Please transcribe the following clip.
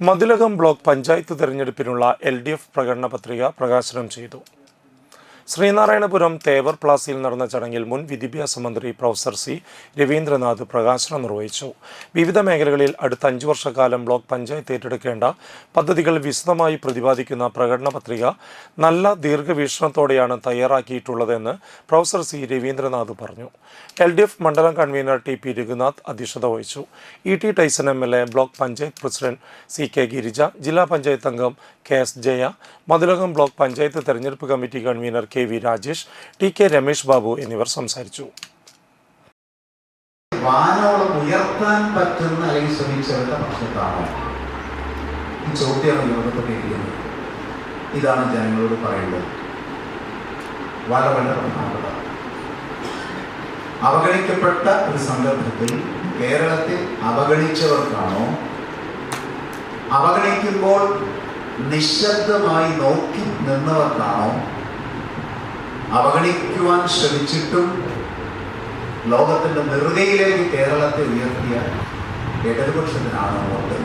Mathilakam block panchayat തെരഞ്ഞെടുപ്പിനുള്ള L D F പ്രകടന പത്രിക പ്രകാശനം ചെയ്തു ശ്രീനാരായണപുരം തേവർ പ്ലാസിൽ നടന്ന ചടങ്ങിൽ മുൻ വിദ്യാഭ്യാസ മന്ത്രി പ്രൊഫസർ സി രവീന്ദ്രനാഥ് പ്രകാശനം നിർവഹിച്ചു. വിവിധ മേഖലകളിൽ അടുത്ത അഞ്ചു വർഷക്കാലം ബ്ലോക്ക് പഞ്ചായത്ത് ഏറ്റെടുക്കേണ്ട പദ്ധതികൾ വിശദമായി പ്രതിപാദിക്കുന്ന പ്രകടന പത്രിക നല്ല ദീർഘവീക്ഷണത്തോടെയാണ് തയ്യാറാക്കിയിട്ടുള്ളതെന്ന് പ്രൊഫസർ സി രവീന്ദ്രനാഥ് പറഞ്ഞു. എൽ ഡി എഫ് മണ്ഡലം കൺവീനർ ടി പി രഘുനാഥ് അധ്യക്ഷത വഹിച്ചു. E T Tyson M L A block panchayat president C K Girija ജില്ലാ പഞ്ചായത്ത് അംഗം K S Jaya Mathilakam block panchayat തെരഞ്ഞെടുപ്പ് committee convener K V Rajesh T K Ramesh Babu എന്നിവർ സംസാരിച്ചു. വാനോളം ഉയർത്താൻ പറ്റുന്ന അല്ലെങ്കിൽ ശ്രമിച്ചവരുടെ പക്ഷത്താണോ ഈ ചോദ്യമാണ് ലോകത്ത് കേൾക്കുന്നത് ഇതാണ് ജനങ്ങളോട് പറയുന്നത്. വളരെ വളരെ പ്രധാനപ്പെട്ട അവഗണിക്കപ്പെട്ട ഒരു സന്ദർഭത്തിൽ കേരളത്തിൽ അവഗണിച്ചവർക്കാണോ? അവഗണിക്കുമ്പോൾ നിശബ്ദമായി നോക്കി നിന്നവർക്കാണോ? അവഗണിക്കുവാൻ ശ്രമിച്ചിട്ടും ലോകത്തിന്റെ നെറുകയിലേക്ക് കേരളത്തെ ഉയർത്തിയ ഇടതുപക്ഷത്തിനാണ് വോട്ട്.